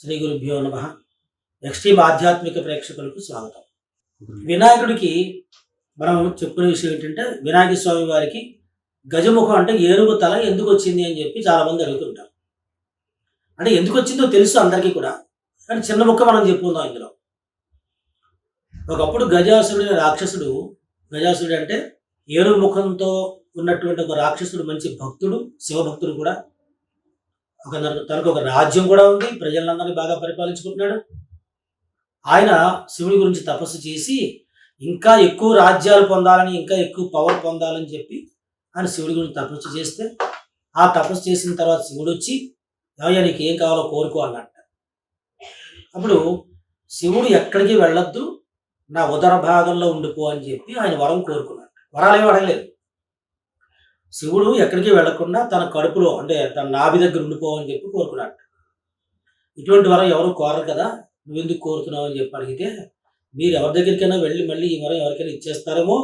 శ్రీ గురుభ్యో నమ. ఎక్స్ట్రీమ్ ఆధ్యాత్మిక ప్రేక్షకులకు స్వాగతం. వినాయకుడికి మనం చెప్పుకునే విషయం ఏంటంటే వినాయక స్వామి వారికి గజముఖం అంటే ఏనుగు తల ఎందుకు వచ్చింది అని చెప్పి చాలా మంది అడుగుతుంటారు. అంటే ఎందుకు వచ్చిందో తెలుసు అందరికీ కూడా కానీ చిన్న ముక్క మనం చెప్పుకుందాం ఇందులో. ఒకప్పుడు గజాసురుడు రాక్షసుడు గజాసురుడు అంటే ఏనుగు ముఖంతో ఉన్నటువంటి ఒక రాక్షసుడు మంచి భక్తుడు శివభక్తుడు కూడా. ఒక తనకు- ఒక రాజ్యం కూడా ఉంది. ప్రజలందరినీ బాగా పరిపాలించుకుంటున్నాడు. ఆయన శివుడి గురించి తపస్సు చేసి ఇంకా ఎక్కువ రాజ్యాలు పొందాలని ఇంకా ఎక్కువ పవర్ పొందాలని చెప్పి ఆయన శివుడి గురించి తపస్సు చేస్తే ఆ తపస్సు చేసిన తర్వాత శివుడు వచ్చి ఏమయ్యా నీకు ఏం కావాలో కోరుకో అన్నట్ట. అప్పుడు శివుడు ఎక్కడికి వెళ్ళొద్దు నా ఉదర భాగంలో ఉండిపో అని చెప్పి ఆయన వరం కోరుకున్నాడు. వరాలు ఏమి అడగలేదు. శివుడు ఎక్కడికి వెళ్ళకుండా తన కడుపులో అంటే తన నాభి దగ్గర ఉండిపోవని చెప్పి కోరుకున్నాడు. ఇటువంటి వరం ఎవరు కోరరు కదా నువ్వెందుకు కోరుతున్నావు అని చెప్పి అడిగితే మీరు ఎవరి దగ్గరికైనా వెళ్ళి మళ్ళీ ఈ వరం ఎవరికైనా ఇచ్చేస్తారేమో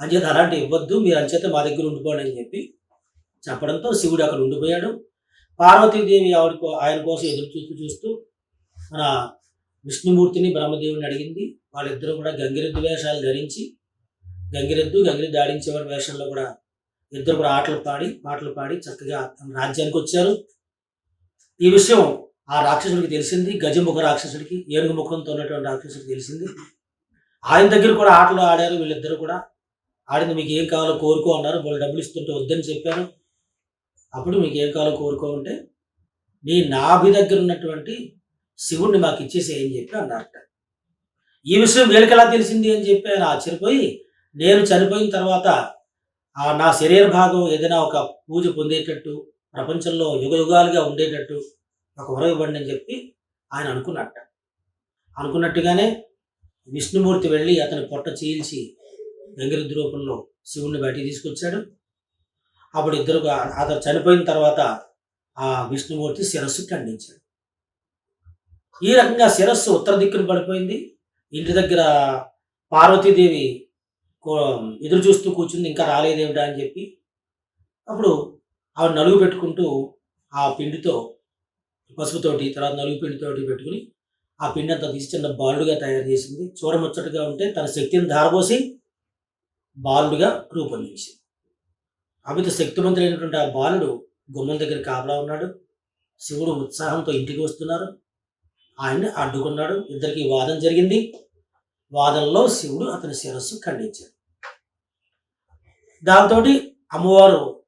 అంచేత అలాంటి ఇవ్వద్దు మీరు అంచేత మా దగ్గర ఉండిపోండి అని చెప్పి చెప్పడంతో శివుడు అక్కడ ఉండిపోయాడు. పార్వతీదేవి ఆవిడ ఆయన కోసం ఎదురు చూస్తూ చూస్తూ మన విష్ణుమూర్తిని బ్రహ్మదేవుని అడిగింది. వాళ్ళిద్దరూ కూడా గంగిరెద్దు వేషాలు ధరించి గంగిరెద్దు గంగిరెద్దు ఆడించేవాడి వేషంలో కూడా ఇద్దరు కూడా ఆటలు పాడి పాటలు పాడి చక్కగా రాజ్యానికి వచ్చారు. ఈ విషయం ఆ రాక్షసుడికి తెలిసింది గజముఖ రాక్షసుడికి ఏనుగు ముఖంతో ఉన్నటువంటి రాక్షసుడికి తెలిసింది. ఆయన దగ్గర కూడా ఆటలు ఆడారు వీళ్ళిద్దరు కూడా. ఆడింది మీకు ఏం కావాలో కోరుకో అన్నారు. వాళ్ళు డబ్బులు ఇస్తుంటే వద్దని చెప్పాను అప్పుడు మీకు ఏం కావాలో కోరుకో ఉంటే నీ నాభి దగ్గర ఉన్నటువంటి శివుణ్ణి మాకు ఇచ్చేసేయని చెప్పి అన్నారట ఈ విషయం వీళ్ళకి ఎలా తెలిసింది అని చెప్పి ఆయన ఆశ్చర్యపోయి నేను చనిపోయిన తర్వాత ఆ నా శరీర భాగం ఏదైనా ఒక పూజ పొందేటట్టు ప్రపంచంలో యుగ యుగాలుగా ఉండేటట్టు ఒక వరం ఇవ్వండి అని చెప్పి ఆయన అనుకున్నట్ట. అనుకున్నట్టుగానే విష్ణుమూర్తి వెళ్ళి అతని పొట్ట చీల్చి గంగిరెద్దు రూపంలో శివుణ్ణి బయటికి తీసుకొచ్చాడు. అప్పుడు ఇద్దరు అతను చనిపోయిన తర్వాత ఆ విష్ణుమూర్తి శిరస్సు ఖండించాడు. ఈ రకంగా శిరస్సు ఉత్తర దిక్కున పడిపోయింది. ఇంటి దగ్గర పార్వతీదేవి ఎదురు చూస్తూ కూర్చుంది ఇంకా రాలేదేమిటా అని చెప్పి అప్పుడు ఆవిడ నలుగు పెట్టుకుంటూ ఆ పిండితో పసుపుతోటి తర్వాత నలుగు పిండితోటి పెట్టుకుని ఆ పిండి అంతా తీసి చిన్న బాలుడుగా తయారు చేసింది. చూడముచ్చటగా ఉంటే తన శక్తిని ధారపోసి బాలుడుగా రూపొందించింది. అమిత శక్తివంతులైనటువంటి ఆ బాలుడు గుమ్మం దగ్గర కాపలా ఉన్నాడు. శివుడు ఉత్సాహంతో ఇంటికి వస్తున్నారు. ఆయన్ని అడ్డుకున్నాడు. ఇద్దరికి వాదం జరిగింది. వాదనలో శివుడు అతని శిరస్సు ఖండించాడు. దాంతో అమ్మవారు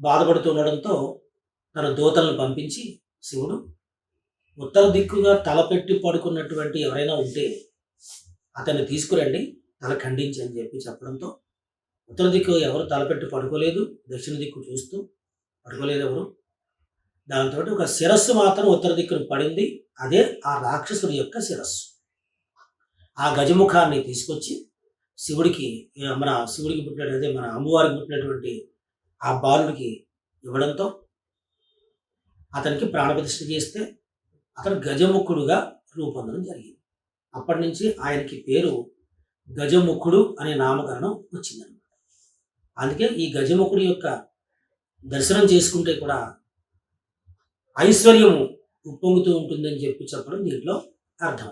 బాధపడుతుండడంతో తన దూతలను పంపించి శివుడు ఉత్తర దిక్కుగా తలపెట్టి పడుకున్నటువంటి ఎవరైనా ఉంటే అతన్ని తీసుకురండి తల ఖండించి అని చెప్పి చెప్పడంతో ఉత్తర దిక్కు ఎవరు తలపెట్టి పడుకోలేదు దక్షిణ దిక్కు చూస్తూ పడుకోలేదు ఎవరు. దాంతో ఒక శిరస్సు మాత్రం ఉత్తర దిక్కును పడింది అదే ఆ రాక్షసుడి యొక్క శిరస్సు. ఆ గజముఖాన్ని తీసుకొచ్చి శివుడికి మన శివుడికి పుట్టినటువంటి మన అమ్మవారికి పుట్టినటువంటి ఆ బాలుడికి ఇవ్వడంతో అతనికి ప్రాణప్రతిష్ఠ చేస్తే అతను గజముఖుడుగా రూపొందడం జరిగింది. అప్పటి నుంచి ఆయనకి పేరు గజముఖుడు అనే నామకరణం వచ్చిందనమాట అందుకే ఈ గజముఖుడి యొక్క దర్శనం చేసుకుంటే కూడా ఐశ్వర్యము ఉప్పొంగుతూ ఉంటుందని చెప్పి చెప్పడం దీంట్లో అర్థం